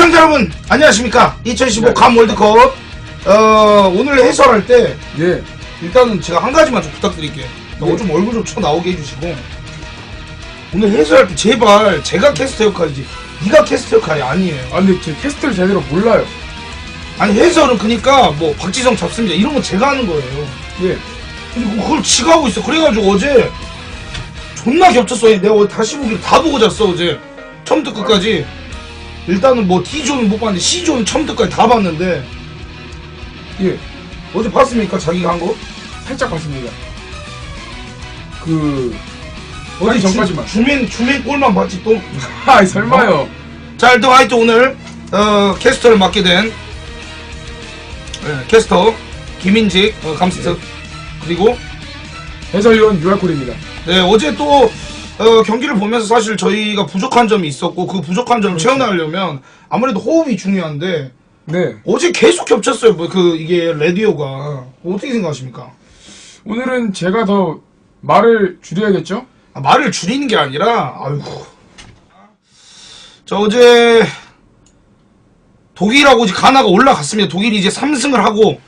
시청자 여러분 안녕하십니까? 2015 네. 감 월드컵. 어, 오늘 해설할 때 예. 일단은 제가 한 가지만 좀 부탁드릴게요. 네. 좀 얼굴 좀 쳐 나오게 해주시고. 오늘 해설할 때 제발 제가 캐스터 역할이지 네가 캐스터 역할이 아니에요. 아 근데 제 캐스트를 제대로 몰라요. 아니 해설은 그니까 뭐 박지성 잡습니다. 이런 건 제가 하는 거예요. 예. 근데 그걸 지가 하고 있어. 그래가지고 어제 존나 겹쳤어. 내가 어제 다시 보기를 다 보고 잤어 어제. 처음부터 끝까지 일단은 뭐 D조는 못 봤는데 C조는 처음부터 끝까지 다 봤는데 예. 어제 봤습니까 자기가 한 거? 살짝 봤습니다. 그 어제 아니, 전까지만. 주, 주민 주민 골만 봤지 또. 아 설마요. 자 일단 하여튼 오늘 어, 캐스터를 맡게 된 예, 캐스터 김인직 어, 감스트 그리고 해설위원 유알콜입니다. 네, 어제 또 어, 경기를 보면서 사실 저희가 부족한 점이 있었고 그 부족한 점을 채워나가려면 아무래도 호흡이 중요한데 네. 어제 계속 겹쳤어요. 뭐 그 이게 라디오가 어떻게 생각하십니까? 오늘은 제가 더 말을 줄여야겠죠? 아, 말을 줄이는 게 아니라 아이고 저 어제 독일하고 이제 가나가 올라갔습니다. 독일이 이제 3승을 하고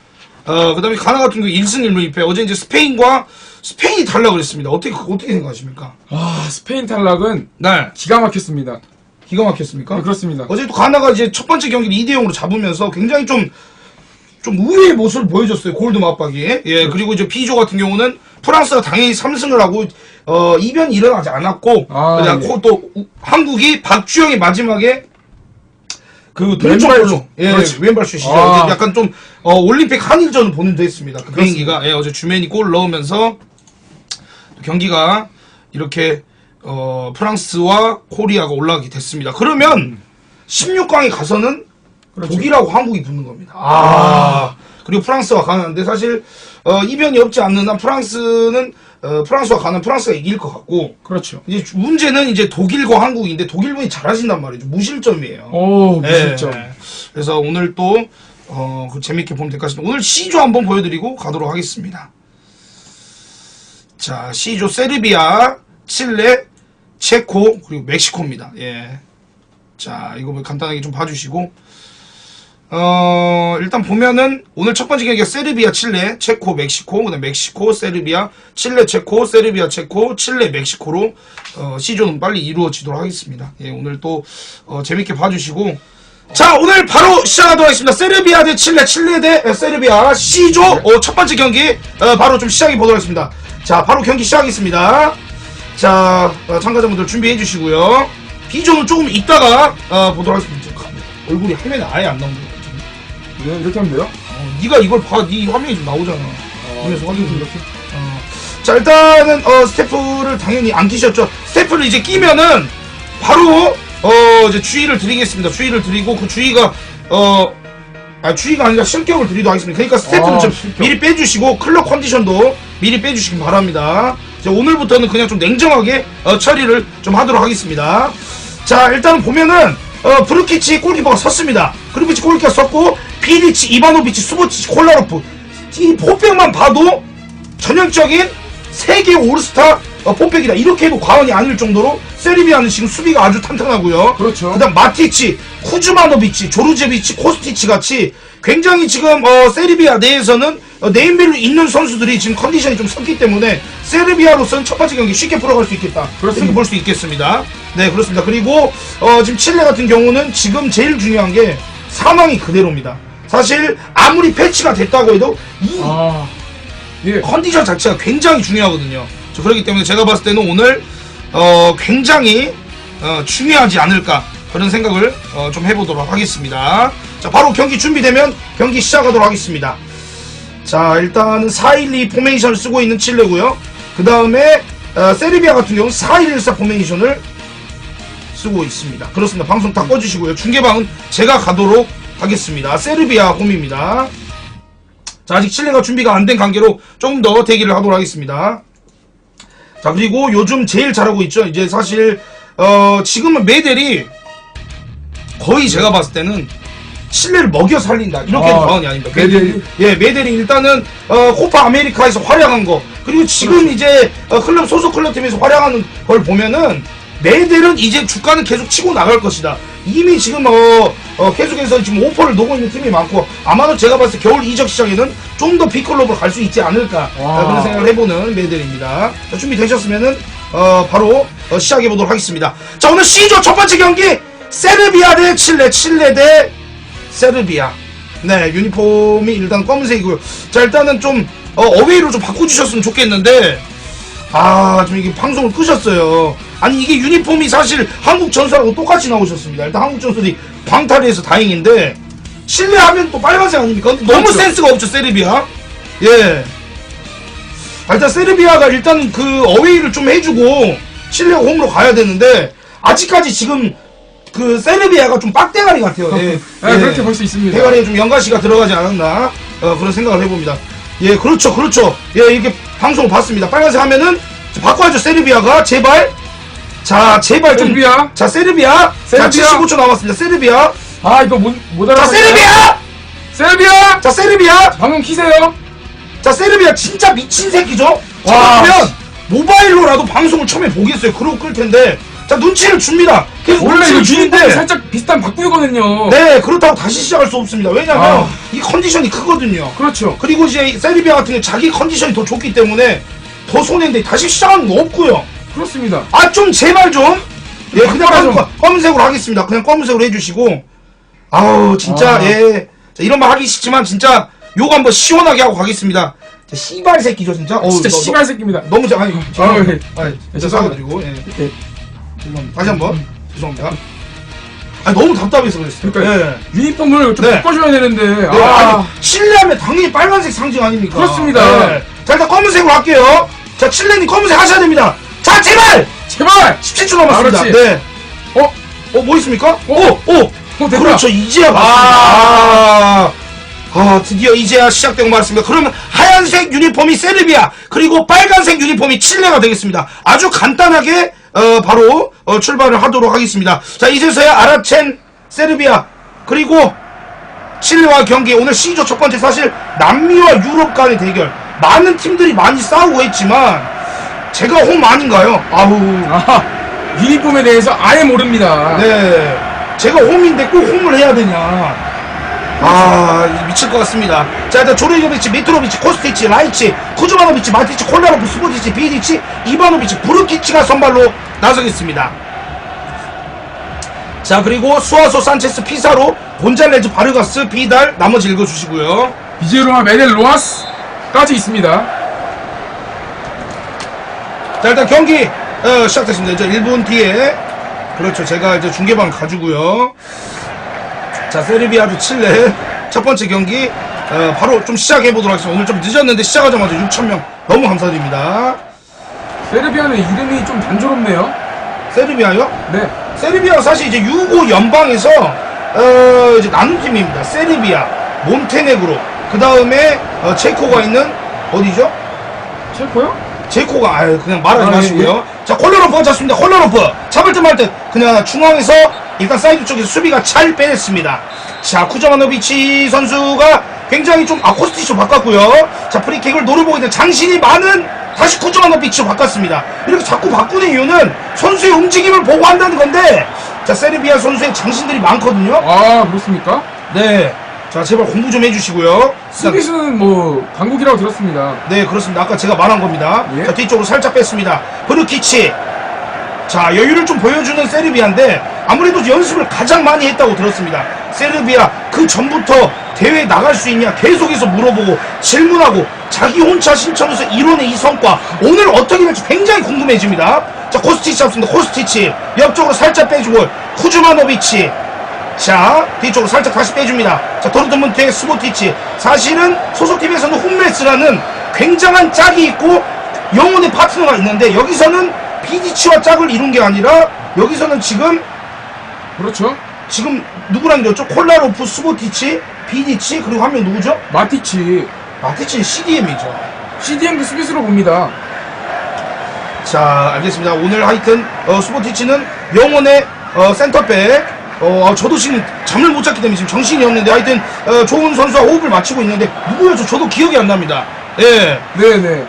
어 그다음에 가나 같은 경우 1승 1무 2패. 어제 이제 스페인과 스페인이 탈락을 했습니다. 어떻게 어떻게 생각하십니까? 아 스페인 탈락은 네, 기가 막혔습니다. 기가 막혔습니까? 네, 그렇습니다. 어제 또 가나가 이제 첫 번째 경기를 2대 0으로 잡으면서 굉장히 좀, 좀 우위의 모습을 보여줬어요. 골드 맞박이. 예, 그리고 이제 B조 같은 경우는 프랑스가 당연히 3승을 하고, 어, 이변이 일어나지 않았고, 아, 그냥 예. 코- 또, 우- 한국이 박주영이 마지막에 그 슛. 예, 그렇지. 왼발 슛이죠. 아. 어제 약간 좀, 어, 올림픽 한일전을 보는 듯 했습니다. 그. 비행기가. 예, 어제 주맨이 골 넣으면서 경기가 이렇게 어, 프랑스와 코리아가 올라가게 됐습니다. 그러면 16강에 가서는 그렇죠. 독일하고 한국이 붙는 겁니다. 아, 그리고 프랑스와 가나인데 사실 어, 이변이 없지 않는 한 프랑스는 어, 프랑스와 가나 프랑스가 이길 것 같고 그렇죠. 이제 주- 문제는 이제 독일과 한국인데 독일분이 잘하신단 말이죠. 무실점이에요. 오 예. 무실점. 그래서 오늘 또 어, 그 재밌게 보면 될 것 같습니다. 오늘 C조 한번 보여드리고 가도록 하겠습니다. 자, C조 세르비아, 칠레, 체코 그리고 멕시코입니다. 예. 자, 이거 뭐 간단하게 좀 봐주시고 어, 일단 보면은 오늘 첫 번째 경기가 세르비아, 칠레, 체코, 멕시코, 그다음 멕시코, 세르비아, 칠레, 체코, 세르비아, 체코, 칠레, 멕시코로 어, C조는 빨리 이루어지도록 하겠습니다. 예, 오늘 또 어, 재밌게 봐주시고 자, 오늘 바로 시작하도록 하겠습니다. 세르비아 대 칠레, 칠레 대 에, 세르비아 C조 어, 첫 번째 경기 어, 바로 좀 시작해 보도록 하겠습니다. 자, 바로 경기 시작하겠습니다. 자, 어, 참가자분들 준비해 주시고요. B조는 조금 있다가 어, 보도록 하겠습니다. 얼굴이 화면에 아예 안 나오는 거 같아요. 네, 이렇게 하면 돼요? 어, 네가 이걸 봐, 네 화면이 좀 나오잖아. 그래서 확인 좀 이렇게. 어. 자 일단은 어, 스태프를 당연히 안 끼셨죠. 스태프를 이제 끼면은 바로 어 이제 주의를 드리겠습니다. 주의를 드리고 그 주의가 어. 아, 주의가 아니라 실격을 드리도록 하겠습니다. 그러니까 스태프는 아, 좀 실격. 미리 빼주시고 클럽 컨디션도 미리 빼주시기 바랍니다. 자, 오늘부터는 그냥 좀 냉정하게 어, 처리를 좀 하도록 하겠습니다. 자, 일단 보면은 어, 브루키치 골키퍼가 섰습니다. 그루비치 골키퍼 섰고 비리치, 이바노비치, 수보치치, 콜라로프 이 포백만 봐도 전형적인 세계 올스타 어, 포백이다. 이렇게 해도 과언이 아닐 정도로 세르비아는 지금 수비가 아주 탄탄하고요. 그렇죠. 그다음 마티치, 쿠즈마노비치, 조르제비치, 코스티치 같이 굉장히 지금 어, 세르비아 내에서는 어, 네임밸류 있는 선수들이 지금 컨디션이 좀 섰기 때문에 세르비아로서는 첫 번째 경기 쉽게 풀어갈 수 있겠다. 그렇습니다. 이렇게 볼 수 있겠습니다. 네, 그렇습니다. 그리고 어, 지금 칠레 같은 경우는 지금 제일 중요한 게 상황이 그대로입니다. 사실 아무리 패치가 됐다고 해도 이 아 예. 컨디션 자체가 굉장히 중요하거든요. 저 그렇기 때문에 제가 봤을 때는 오늘 어, 굉장히 어, 중요하지 않을까 그런 생각을 어, 좀 해보도록 하겠습니다. 자 바로 경기 준비되면 경기 시작하도록 하겠습니다. 자 일단은 412 포메이션을 쓰고 있는 칠레고요. 그 다음에 어, 세르비아 같은 경우는 4114 포메이션을 쓰고 있습니다. 그렇습니다. 방송 다 꺼주시고요. 중계방은 제가 가도록 하겠습니다. 세르비아 홈입니다. 자, 아직 칠레가 준비가 안 된 관계로 조금 더 대기를 하도록 하겠습니다. 자, 그리고 요즘 제일 잘하고 있죠. 이제 사실, 어, 지금은 메델이 거의 제가 봤을 때는 칠레를 먹여 살린다. 이렇게 아, 과언이 아닙니다. 메델이? 예, 메델이 일단은, 어, 코파 아메리카에서 활약한 거. 그리고 지금 그렇죠. 이제, 어, 클럽, 소속 클럽 팀에서 활약하는 걸 보면은, 메델은 이제 주가는 계속 치고 나갈 것이다. 이미 지금, 어, 어, 계속해서 지금 오퍼를 놓고 있는 팀이 많고 아마도 제가 봤을 때 겨울 이적 시장에는 좀더 빅클럽으로 갈 수 있지 않을까 와. 어, 그런 생각을 해보는 매들입니다. 자, 준비되셨으면은 어, 바로 어, 시작해 보도록 하겠습니다. 자 오늘 C조 첫 번째 경기 세르비아 대 칠레, 칠레 대 세르비아. 네 유니폼이 일단 검은색이고요. 자 일단은 좀 어, 어웨이로 좀 바꿔주셨으면 좋겠는데 아, 좀 이게 방송을 끄셨어요. 아니, 이게 유니폼이 사실 한국 전설하고 똑같이 나오셨습니다. 일단 한국 전설이 광탈해서 다행인데, 실내하면 또 빨간색 아닙니까? 근데 너무 그렇죠. 센스가 없죠, 세르비아. 예. 아, 일단 세르비아가 일단 그 어웨이를 좀 해주고, 실내 홈으로 가야 되는데, 아직까지 지금 그 세르비아가 좀 빡대가리 같아요. 예. 네, 그렇게 볼 수 있습니다. 대가리에 좀 연가시가 들어가지 않았나 어, 그런 생각을 해봅니다. 예, 그렇죠, 그렇죠. 예, 이렇게 방송을 봤습니다. 빨간색 하면은 자, 바꿔야죠, 세르비아가 제발. 자, 제발 좀. 세르비아. 자, 세르비아. 세르비아. 자, 75초 남았습니다. 세르비아. 아 이거 못, 못 자, 알아봤어요. 세르비아. 세르비아! 자, 세르비아. 방금 키세요. 자, 세르비아 진짜 미친 새끼죠. 자, 와, 그러면 씨. 모바일로라도 방송을 처음에 보겠어요. 그러고 끌 텐데. 자, 눈치를 줍니다. 계속 원래 이거 눈치를 주는데. 살짝 비슷한 바꾸거든요. 네, 그렇다고 다시 시작할 수 없습니다. 왜냐면 아. 이 컨디션이 크거든요. 그렇죠. 그리고 이제 세르비아 같은 경우 자기 컨디션이 더 좋기 때문에 더 손해인데 다시 시작하는 거 없고요. 그렇습니다. 아 좀 제발 좀. 예, 그냥 바꿔 검, 좀. 검은색으로 하겠습니다. 그냥 검은색으로 해주시고. 아우 진짜 아. 예. 자, 이런 말 하기 싫지만 진짜 요거 한번 시원하게 하고 가겠습니다. 자, 씨발 새끼죠 진짜. 어우, 진짜 너- 너- 씨발 새끼입니다. 너무 잘 아니. 아. 예. 아니, 예, 죄송해가지고 예. 예. 죄송합니다. 다시 한번 죄송합니다. 아니 너무 답답해서 그랬어요. 그러니까 예. 유니폼을 좀 네. 바꿔줘야 되는데. 네, 아, 아 니 칠레하면 당연히 빨간색 상징 아닙니까? 그렇습니다. 네. 자 일단 검은색으로 할게요. 자 칠레님 검은색 하셔야 됩니다. 자 제발 제발! 17초 남았습니다. 아, 그렇지. 네. 어? 어뭐 있습니까? 오 오. 어, 됐다. 그렇죠 이제야 아. 아 드디어 이제야 시작된 것 같습니다. 그러면 하얀색 유니폼이 세르비아 그리고 빨간색 유니폼이 칠레가 되겠습니다. 아주 간단하게 어, 바로 어, 출발을 하도록 하겠습니다. 자 이제서야 아랍첸 세르비아 그리고 칠레와 경기 오늘 C조 첫 번째 사실 남미와 유럽 간의 대결 많은 팀들이 많이 싸우고 했지만 제가 홈 아닌가요? 아우 아, 유니폼에 대해서 아예 모릅니다. 네 제가 홈인데 꼭 홈을 해야 되냐 아 미칠 것 같습니다 자 일단 조르이노비치 미트로비치 코스티치 라이치 쿠즈마노비치 마티치 콜라로프 스포티치 비디치 이바노비치 부르키치가 선발로 나서겠습니다 자 그리고 수아소 산체스 피사로 곤잘레즈 바르가스 비달 나머지 읽어주시고요 비제로와 메델 로아스까지 있습니다. 자 일단 경기 어, 시작됐습니다. 이제 1분 뒤에 그렇죠. 제가 이제 중계방 가지고요. 자 세르비아 대 칠레 첫 번째 경기 어, 바로 좀 시작해 보도록 하겠습니다. 오늘 좀 늦었는데 시작하자마자 6천 명 너무 감사드립니다. 세르비아는 이름이 좀 단조롭네요. 세르비아요? 네. 세르비아가 사실 이제 유고 연방에서 어, 이제 나눈 팀입니다. 세르비아, 몬테네그로, 그 다음에 어, 체코가 있는 어디죠? 체코요? 제코가 아유 그냥 말하지 아, 마시고요. 자 콜라로프 잡습니다. 콜라로프 잡을 듯 말 듯 그냥 중앙에서 일단 사이드 쪽에서 수비가 잘 빼냈습니다. 자 쿠자마노비치 선수가 굉장히 좀 아코스티치로 바꿨고요. 자 프리킥을 노려보고 있는 장신이 많은 다시 쿠자마노비치로 바꿨습니다. 이렇게 자꾸 바꾸는 이유는 선수의 움직임을 보고 한다는 건데 자 세르비아 선수의 장신들이 많거든요. 아, 그렇습니까? 네. 자 제발 공부 좀 해주시고요. 수비수는 뭐, 강국이라고 들었습니다. 네, 그렇습니다. 아까 제가 말한 겁니다. 예. 자, 뒤쪽으로 살짝 뺐습니다. 브루키치. 자, 여유를 좀 보여주는 세르비아인데, 아무래도 연습을 가장 많이 했다고 들었습니다. 세르비아, 그 전부터 대회 나갈 수 있냐 계속해서 물어보고, 질문하고, 자기 혼자 신청해서 이뤄낸 이 성과, 오늘 어떻게 될지 굉장히 궁금해집니다. 자, 코스티치 잡습니다. 코스티치. 옆쪽으로 살짝 빼주고, 쿠즈마노비치. 자 뒤쪽으로 살짝 다시 빼줍니다 자 도르트문트의 스보티치 사실은 소속팀에서는 홈레스라는 굉장한 짝이 있고 영혼의 파트너가 있는데 여기서는 비디치와 짝을 이룬 게 아니라 여기서는 지금 그렇죠. 지금 누구랑 이뤘죠? 콜라로프, 스보티치, 비디치 그리고 한 명 누구죠? 마티치. 마티치는 CDM이죠 CDM도 수비수로 봅니다. 자 알겠습니다 오늘 하여튼 어, 스포티치는 영혼의 어, 센터백 어, 아, 저도 지금 잠을 못 잤기 때문에 지금 정신이 없는데 하여튼 어, 좋은 선수와 호흡을 맞추고 있는데 누구였죠? 저도 기억이 안 납니다 예. 네네.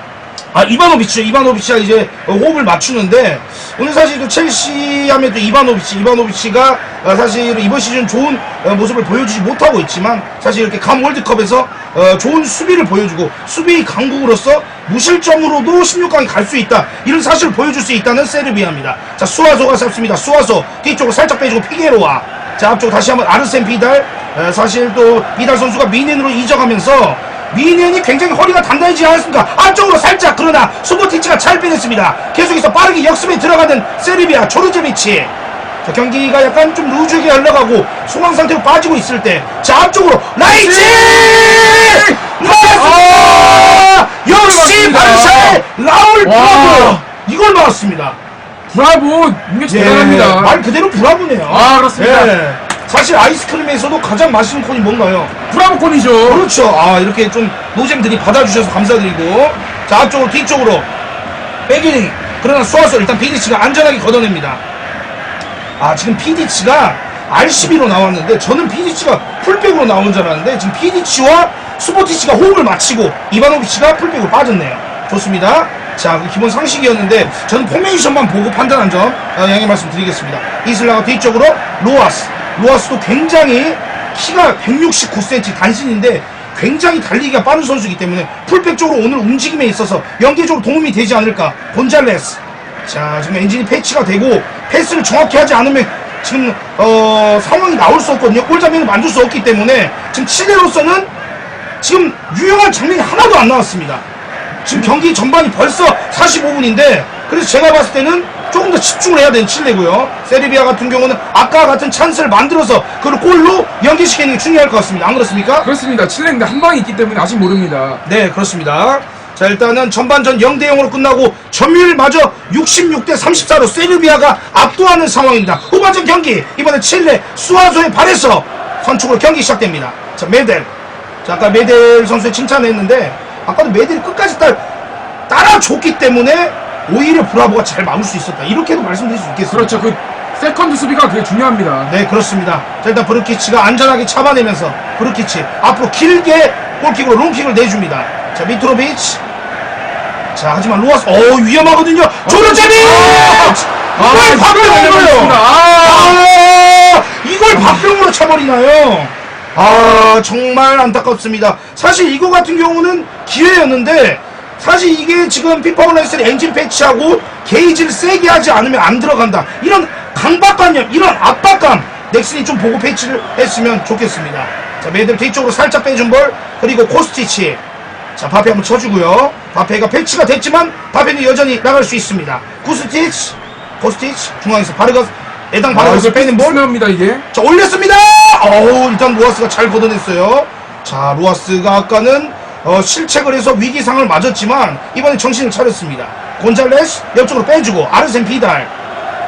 아 이바노비치 이바노비치가 이제 어, 호흡을 맞추는데 오늘 사실 또 첼시 하면 또 이바노비치 이바노비치가 어, 사실 이번 시즌 좋은 어, 모습을 보여주지 못하고 있지만 사실 이렇게 감 월드컵에서 어, 좋은 수비를 보여주고 수비 강국으로서 무실점으로도 16강에 갈 수 있다. 이런 사실을 보여줄 수 있다는 세르비아입니다. 자 수아소가 잡습니다. 수아소. 뒤쪽으로 살짝 빼주고 피게로와. 자 앞쪽 다시 한번 아르센 비달. 에, 사실 또 비달 선수가 미넨으로 이적하면서 미넨이 굉장히 허리가 단단해지지 않았습니까? 안쪽으로 살짝 그러나 수보티치가 잘 빼냈습니다. 계속해서 빠르게 역습에 들어가는 세르비아 조르제비치. 자, 경기가 약간 좀 루즈하게 흘러가고 소강 상태로 빠지고 있을 때, 자 앞쪽으로 라이치! 맞았습니다! 역시 맞습니다. 바르샤의 라울 와. 브라보 이걸 막았습니다. 브라보 능력 예, 대단합니다. 말 그대로 브라보네요. 아, 그렇습니다. 예. 사실 아이스크림에서도 가장 맛있는 콘이 뭔가요? 브라보콘이죠. 그렇죠. 아, 이렇게 좀 노잼들이 받아주셔서 감사드리고. 자, 앞쪽으로, 뒤쪽으로. 백이닝. 그러나 쏘아서 일단 피디치가 안전하게 걷어냅니다. 아, 지금 피디치가 R12로 나왔는데, 저는 피디치가 풀백으로 나온 줄 알았는데, 지금 피디치와 스포티치가 호흡을 맞추고, 이바노비치가 풀백으로 빠졌네요. 좋습니다. 자, 그 기본 상식이었는데, 저는 포메이션만 보고 판단한 점, 어, 양해 말씀 드리겠습니다. 이슬라가 뒤쪽으로, 로아스. 로아스도 굉장히 키가 169cm 단신인데, 굉장히 달리기가 빠른 선수이기 때문에 풀백 쪽으로 오늘 움직임에 있어서 연계적으로 도움이 되지 않을까. 곤잘레스. 자, 지금 엔진이 패치가 되고 패스를 정확히 하지 않으면 지금 어, 상황이 나올 수 없거든요. 골장면을 만들 수 없기 때문에 지금 칠레로서는 지금 유용한 장면이 하나도 안 나왔습니다. 지금 경기 전반이 벌써 45분인데 그래서 제가 봤을 때는 조금 더 집중을 해야 되는 칠레고요. 세르비아 같은 경우는 아까 같은 찬스를 만들어서 그걸 골로 연계시키는 게 중요할 것 같습니다. 안 그렇습니까? 그렇습니다. 칠레인데 한 방이 있기 때문에 아직 모릅니다. 네, 그렇습니다. 자, 일단은 전반전 0대 0으로 끝나고 점유율마저 66대 34로 세르비아가 압도하는 상황입니다. 후반전 경기 이번에 칠레 수아소의 발에서 선축으로 경기 시작됩니다. 자, 메델. 자, 아까 메델 선수의 칭찬했는데 아까도 메델이 끝까지 따, 따라줬기 때문에 오히려 브라보가 잘 막을 수 있었다. 이렇게도 말씀드릴 수 있겠습니다. 그렇죠. 그 세컨드 수비가 그게 중요합니다. 네 그렇습니다 자 일단 브루키치가 안전하게 잡아내면서 브루키치 앞으로 길게 골킥으로 롱킥을 내줍니다 자 미트로비치 자 하지만 로아스 어 위험하거든요 조르제비 아, 이걸 박병으로 걸렸습니다. 아 이걸 박병으로 차버리나요 아 정말 안타깝습니다 사실 이거 같은 경우는 기회였는데 사실 이게 지금 피파 온라인3 엔진 패치하고 게이지를 세게 하지 않으면 안 들어간다 이런 강박관념 이런 압박감 넥슨이 좀 보고 패치를 했으면 좋겠습니다 자 매들 뒤쪽으로 살짝 빼준 볼 그리고 코스티치 자 바페 한번 쳐주고요 바페가 패치가 됐지만 바페는 여전히 나갈 수 있습니다 코스티치 코스티치 중앙에서 바르가스 에당 아, 바르가스 빼는 볼 중요합니다 이게. 자 올렸습니다. 어우 일단 로아스가 잘 걷어냈어요. 자 로아스가 아까는 어, 실책을 해서 위기상을 맞았지만 이번에 정신을 차렸습니다. 곤잘레스 옆쪽으로 빼주고 아르센 비달.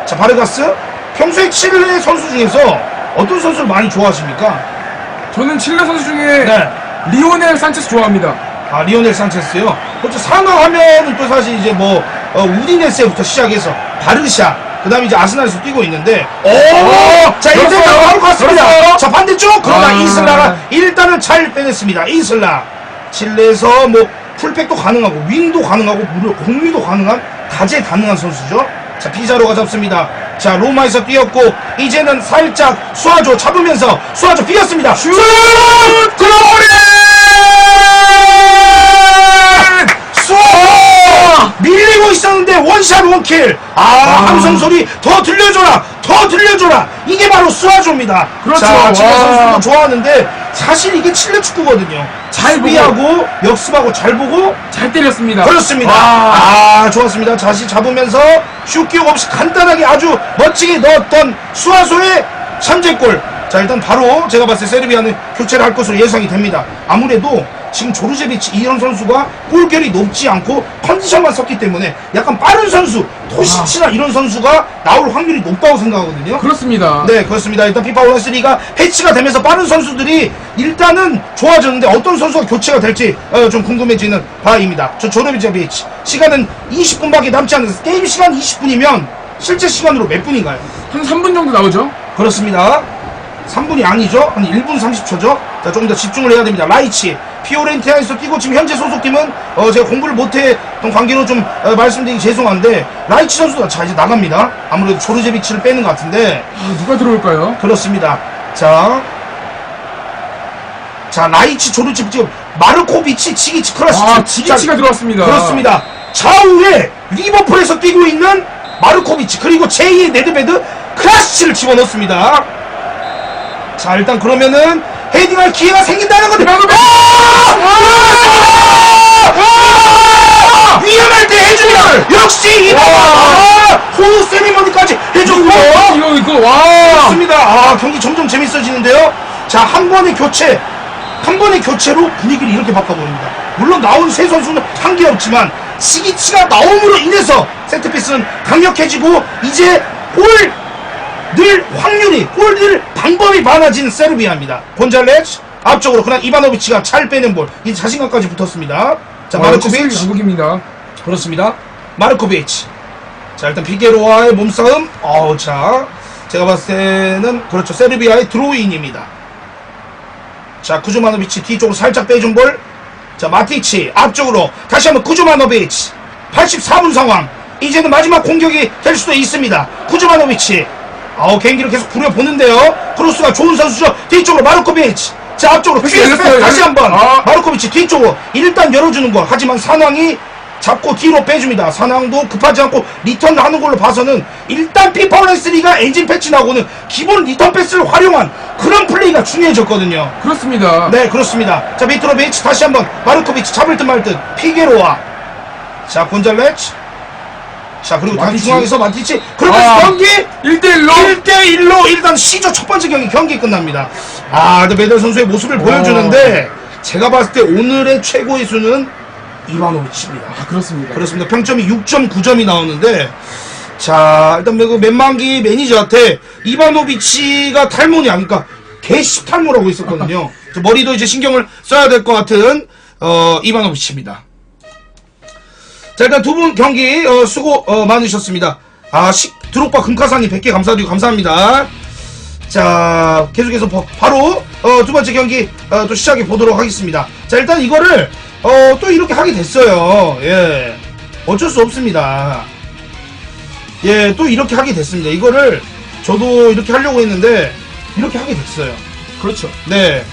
자 바르가스 평소에 칠레 선수 중에서 어떤 선수를 많이 좋아하십니까? 저는 칠레 선수 중에 네. 리오넬 산체스 좋아합니다. 아 리오넬 산체스요. 그렇죠 상하하면은 또 사실 이제 뭐 어, 우디네스부터 시작해서 바르샤 그 다음에 이제 아스날에서 뛰고 있는데 오! 자 열었어요. 일단 바로 갔습니다. 열었어요. 자 반대쪽 그러나 아. 이슬라가 일단은 잘 빼냈습니다. 이슬라 칠레에서 뭐 풀백도 가능하고 윙도 가능하고 무려 공미도 가능한 다재다능한 선수죠. 자 피자로가 잡습니다. 자 로마에서 뛰었고 이제는 살짝 수아조 잡으면서 수아조 비었습니다. 슛! 들어오네! 수아! 밀리고 있었는데 원샷 원킬. 아, 함성 소리 더 들려줘라, 더 들려줘라. 이게 바로 수아조입니다. 그렇죠. 자, 와. 선수도 좋아하는데 사실 이게 칠레 축구거든요. 잘 보고. 수비하고 역습하고 잘 보고 잘 때렸습니다. 그렇습니다. 와. 아, 좋았습니다. 다시 잡으면서 슛 기억 없이 간단하게 아주 멋지게 넣었던 수아소의 3제골. 자, 일단 바로 제가 봤을 때 세르비아는 교체를 할 것으로 예상이 됩니다. 아무래도 지금 조르제비치 이런 선수가 골결이 높지 않고 컨디션만 섰기 때문에 약간 빠른 선수, 토시치나 이런 선수가 나올 확률이 높다고 생각하거든요. 그렇습니다. 네, 그렇습니다. 일단 피파 올라3가 패치가 되면서 빠른 선수들이 일단은 좋아졌는데 어떤 선수가 교체가 될지 어, 좀 궁금해지는 바입니다. 저 조르비제 비치 시간은 20분밖에 남지 않은 게임 시간 20분이면 실제 시간으로 몇 분인가요? 한 3분 정도 나오죠? 그렇습니다. 3분이 아니죠. 한 1분 30초죠. 자, 조금 더 집중을 해야 됩니다. 라이치 피오렌티아에서 뛰고 지금 현재 소속팀은 어, 제가 공부를 못했던 관계로 좀 어, 말씀드리기 죄송한데 라이치 선수가 자 이제 나갑니다. 아무래도 조르제비치를 빼는 것 같은데 아, 누가 들어올까요? 그렇습니다. 자, 자 라이치 조르제비치 마르코비치 치기치 크라시치 아, 지기치가 들어왔습니다. 그렇습니다. 좌우에 리버풀에서 뛰고 있는 마르코비치 그리고 제2의 네드베드 크라시치를 집어넣습니다. 자 일단 그러면은 헤딩할 기회가 생긴다는 건데 아! 위험할 때 해줍니다. 역시 이번 호우 세리머니까지 해줬고 이거, 이거, 와! 좋습니다. 아, 경기 점점 재밌어지는데요. 자, 한 번의 교체, 한 번의 교체로 분위기를 이렇게 바꿔버립니다. 물론 나온 세 선수는 한게 없지만 시기치가 나옴으로 인해서 세트피스는 강력해지고 이제 골 늘 확률이 골 늘 방법이 많아진 세르비아입니다. 곤잘레스 앞쪽으로 그냥 이바노비치가 잘 빼는 볼. 이 자신감까지 붙었습니다. 자, 마르코비치. 양국입니다. 그렇습니다. 마르코비치. 자, 일단 피게로와의 몸싸움. 어우, 자. 제가 봤을 때는, 그렇죠. 세르비아의 드로인입니다. 자, 쿠즈마노비치 뒤쪽으로 살짝 빼준 볼. 자, 마티치 앞쪽으로 다시 한번 쿠즈마노비치. 84분 상황. 이제는 마지막 공격이 될 수도 있습니다. 쿠즈마노비치. 아우, 개인기를 계속 부려보는데요. 크로스가 좋은 선수죠. 뒤쪽으로 마르코비치. 자, 앞쪽으로 열렸어요. 다시 열- 한번. 아. 마르코비치 뒤쪽으로 일단 열어주는 거. 하지만 산왕이 잡고 뒤로 빼줍니다. 산왕도 급하지 않고 리턴을 하는 걸로 봐서는 일단 피파레스리가 엔진 패치 나고는 기본 리턴 패스를 활용한 그런 플레이가 중요해졌거든요. 그렇습니다. 네, 그렇습니다. 자, 미트로비치 다시 한번 마르코비치 잡을 듯 말듯 피게로와 자, 곤잘레츠 자, 그리고 단 마티치. 중앙에서 마티치 그러면서 아. 경기 1대1로 1대1로 일단 시조 첫 번째 경기 경기 끝납니다. 아, 근데 메달 선수의 모습을 보여주는데 제가 봤을 때 오늘의 최고의 수는 이바노비치입니다. 아, 그렇습니다. 그렇습니다. 평점이 6.9점이 나오는데 자 일단 그 맨만기 매니저한테 이바노비치가 탈모냐 그러니까 개씹 탈모라고 있었거든요. 저 머리도 이제 신경을 써야 될 것 같은 어 이바노비치입니다. 자 일단 두 분 경기 어, 수고 어, 많으셨습니다. 아 식, 드록바 금카사님 100개 감사드리고 감사합니다. 자 계속해서 버- 바로 어, 두 번째 경기 어, 또 시작해 보도록 하겠습니다. 자 일단 이거를 어, 또 이렇게 하게 됐어요. 예 어쩔 수 없습니다. 예 또 이렇게 하게 됐습니다. 이거를 저도 이렇게 하려고 했는데 이렇게 하게 됐어요. 그렇죠. 네.